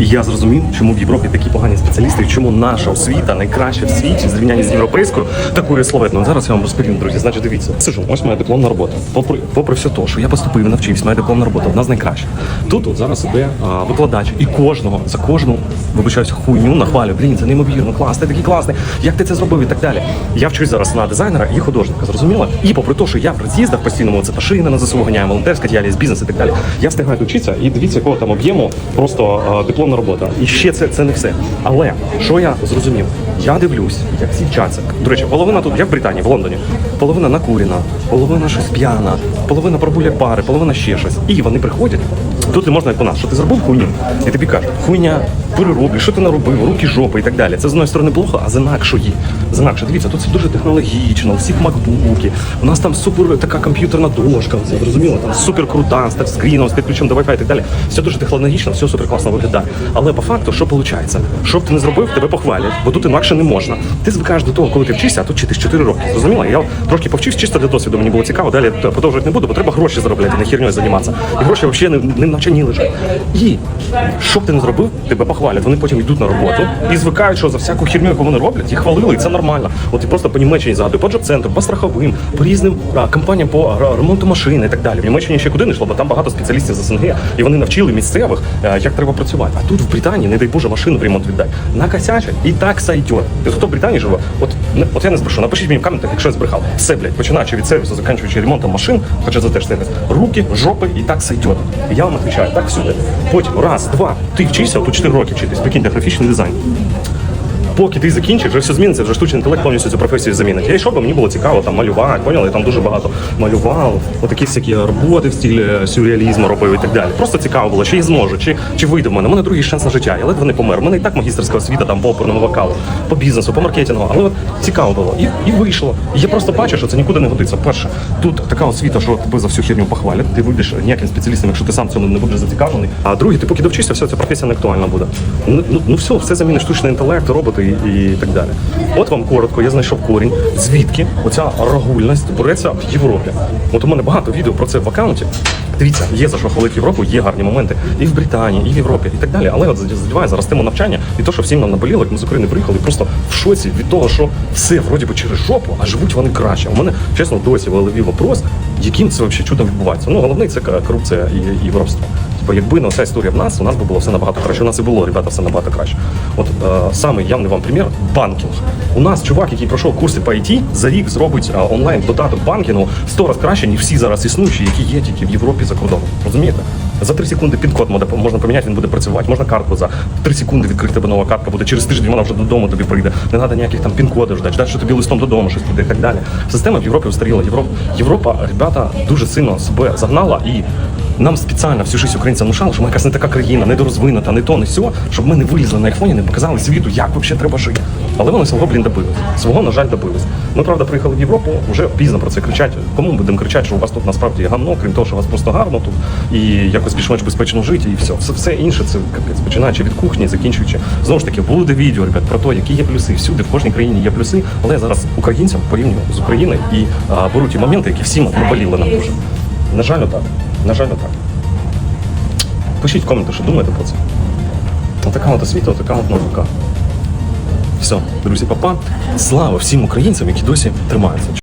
І я зрозумів, чому в Європі такі погані спеціалісти, і чому наша освіта найкраща в світі в зрівнянні з європейською такою славетною. Зараз я вам розповім, друзі. Значить, дивіться, сижу, ось моя дипломна робота. Попри, попри все те, що я поступив навчився, моя дипломна робота одна з найкращих. Тут от зараз іде викладач, і кожного за кожну вибачаюся хуйню нахвалює. Блін, це неймовірно, клас, ти такий класний. Як ти це зробив і так далі. Я вчусь зараз на дизайнера і художника, зрозуміло? І попри те, що я в роз'їздах постійно це машина на ЗСУ ганяє, волонтерська діяльність, бізнес і так далі. Я встигаю вчитися і дивіться, якого там об'єму просто а, дипломна робота. І ще це, це не все. Але що я зрозумів? Я дивлюсь, як всі вчаться. До речі, половина тут, як в Британії, в Лондоні, половина накурена, половина щось п'яна, половина пробуля пари, половина ще щось. І вони приходять. Тут не можна як у нас, що ти зробив хуйню, і тобі кажуть, хуйня, перероблю, що ти наробив, руки, жопи і так далі. Це з одної сторони плохо, а з інакшої. З інакше, дивіться, тут все дуже технологічно, у всіх макбуки. У нас там супер така комп'ютерна дошка, зрозуміло, там супер крута, з тачскріном, з підключенням до Wi-Fi і так далі. Все дуже технологічно, все супер класно виглядає. Але по факту, що виходить? Що б ти не зробив, тебе похвалять, бо тут інакше не можна. Ти звикаєш до того, коли ти вчишся, а тут вчитись 4 роки. Зрозуміло? Я трошки повчився чисто для досвіду, мені було цікаво, далі продовжувати не буду, бо треба гроші заробляти, не херньою займатися. І гроші взагалі не, не навчанні лежать. І що б ти не зробив, тебе похвалять. Вони потім йдуть на роботу і звикають, що за всяку херню, яку вони роблять, їх хвалили, і це нормально. От і просто по Німеччині згадую, по джоб-центру, по страховим, по різним а, компаніям по ремонту машини і так далі. В Німеччині ще куди не йшло, бо там багато спеціалістів з СНГ, і вони навчили місцевих, е, як треба працювати. А тут в Британії, не дай Боже, машину в ремонт віддай. Накосячать і так сойдет. Ти хто в Британії живе? От, от я не збрешу, напишіть мені в коментах, якщо я збрехав. Все, блядь, починаючи від сервісу, закінчуючи ремонтом машин, хоча це теж сервіс, руки, жопи і так сойдет. Я вам відповідаю, так всюди. Потім раз, два, ти вчишся, тут 4 роки вчитись, прикиньте, графічний дизайн. Поки ти закінчиш, вже все зміниться, вже штучний інтелект повністю цю професію замінить. Я йшов, бо мені було цікаво там малювати, поняли? Я там дуже багато малював, отакі всякі роботи в стилі сюрреалізму робив і так далі. Просто цікаво було, чи я зможу, чи, чи вийде в мене. У мене другий шанс на життя. Я ледве не помер. У мене і так магістерська освіта там по оперному вокалу, по бізнесу, по маркетингу. Але от цікаво було. І, і вийшло. І я просто бачу, що це нікуди не годиться. Перше, тут така освіта, що тебе за всю херню похвалять. Ти вийдеш ніяким спеціалістом, якщо ти сам цьому не будеш зацікавлений. А друге, ти поки довчишся, все, ця професія не актуальна буде. Ну, ну, ну все, все замінить штучний інтелект, роботи і, так далі. От вам коротко, я знайшов корінь, звідки оця рагульність береться в Європі. От у мене багато відео про це в аккаунті. Дивіться, є за що хвалити Європу, є гарні моменти і в Британії, і в Європі, і так далі. Але от задіває зараз тему навчання і то, що всім нам наболіло, як ми з України приїхали, просто в шоці від того, що все вроді би через жопу, а живуть вони краще. У мене чесно досі в голові вопрос, яким це взагалі чудом відбувається. Ну головний це корупція і, і. Бо якби не ця історія в нас, у нас би було все набагато краще. У нас і було, ребята, все набагато краще. От е, самий явний вам примір банкінг. У нас чувак, який пройшов курси по IT, за рік зробить е, онлайн додаток банкінгу 100 разів краще, ніж всі зараз існуючі, які є тільки в Європі за кордоном. Розумієте? За 3 секунди пін-код можна- поміняти, він буде працювати. Можна картку за 3 секунди відкрити тебе нова картка буде. Через тиждень вона вже додому тобі прийде. Не треба ніяких там пін-кодів ждати, ждати, що тобі листом додому щось прийде і так далі. Система в Європі устаріла. Європа, Європа, ребята, дуже сильно себе загнала і нам спеціально всю життя українцям внушали, що ми якась не така країна, недорозвинута, не то, не сьо, щоб ми не вилізли на айфоні, не показали світу, як взагалі треба жити. Але вони свого, блін, добились. Свого, на жаль, добились. Ми, правда, приїхали в Європу, вже пізно про це кричать. Кому ми будемо кричати, що у вас тут насправді гамно, крім того, що у вас просто гарно тут і якось більш-менш безпечно жити, і все. Все, все інше це капець, починаючи від кухні, закінчуючи. Знову ж таки, буде відео, ребят, про те, які є плюси. Всюди, в кожній країні є плюси, але я зараз українцям порівнюю з Україною і а, беру ті моменти, які всім наболіли нам дуже. На жаль, так. На жаль, отак. Пишіть в коменти, що думаєте про це. Отака от освіта, така от наука. Все, друзі, папа. Слава всім українцям, які досі тримаються.